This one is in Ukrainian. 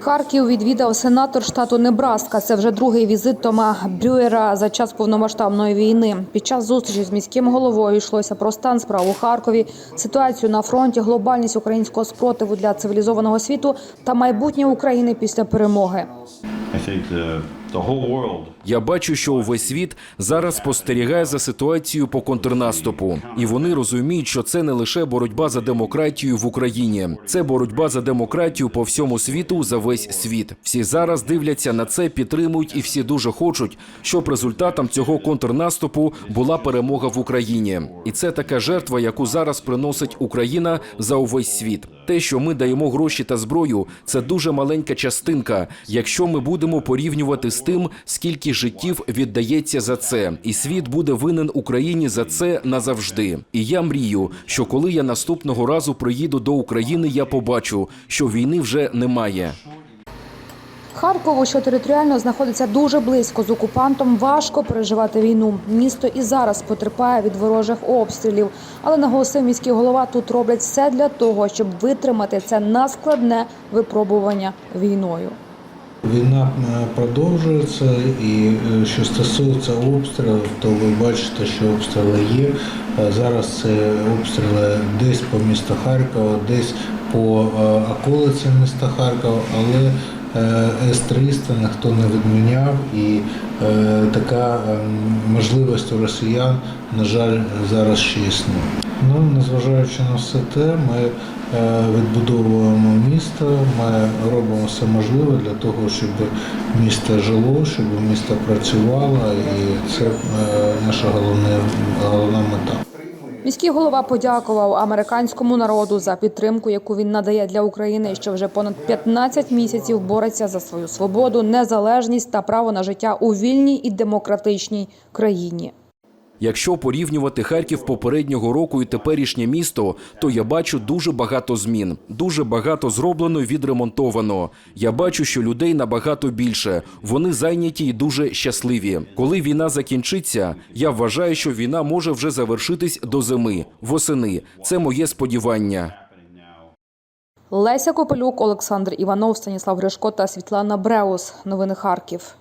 Харків відвідав сенатор штату Небраска. Це вже другий візит Тома Брюєра за час повномасштабної війни. Під час зустрічі з міським головою йшлося про стан справ у Харкові, ситуацію на фронті, глобальність українського спротиву для цивілізованого світу та майбутнє України після перемоги. I think the, the Я бачу, що увесь світ зараз спостерігає за ситуацією по контрнаступу, і вони розуміють, що це не лише боротьба за демократію в Україні, це боротьба за демократію по всьому світу за весь світ. Всі зараз дивляться на це, підтримують, і всі дуже хочуть, щоб результатом цього контрнаступу була перемога в Україні. І це така жертва, яку зараз приносить Україна за увесь світ. Те, що ми даємо гроші та зброю, це дуже маленька частинка, якщо ми будемо порівнювати з тим, скільки життів віддається за це, і світ буде винен Україні за це назавжди. І я мрію, що коли я наступного разу приїду до України, я побачу, що війни вже немає. Харкову, що територіально знаходиться дуже близько з окупантом, важко переживати війну. Місто і зараз потерпає від ворожих обстрілів, але наголосив міський голова, тут роблять все для того, щоб витримати це наскладне випробування війною. Війна е, продовжується, і е, що стосується обстрілів, то ви бачите, що обстріли є. Е, Зараз це обстріли десь по місту Харкова, десь по околицям міста Харкова, але е, С-300 ніхто не відміняв, і така можливість у росіян, на жаль, зараз ще існує. Ну, незважаючи на все те, ми відбудовуємо місто, ми робимо все можливе для того, щоб місто жило, щоб місто працювало, і це е, наша головна, головна мета. Міський голова подякував американському народу за підтримку, яку він надає для України, що вже понад 15 місяців бореться за свою свободу, незалежність та право на життя у вільній і демократичній країні. Якщо порівнювати Харків попереднього року і теперішнє місто, то я бачу дуже багато змін. Дуже багато зроблено відремонтовано. Я бачу, що людей набагато більше. Вони зайняті і дуже щасливі. Коли війна закінчиться, я вважаю, що війна може вже завершитись до зими, восени. Це моє сподівання. Леся Копелюк, Олександр Іванов, Станіслав Гришко та Світлана Бреус. Новини Харків.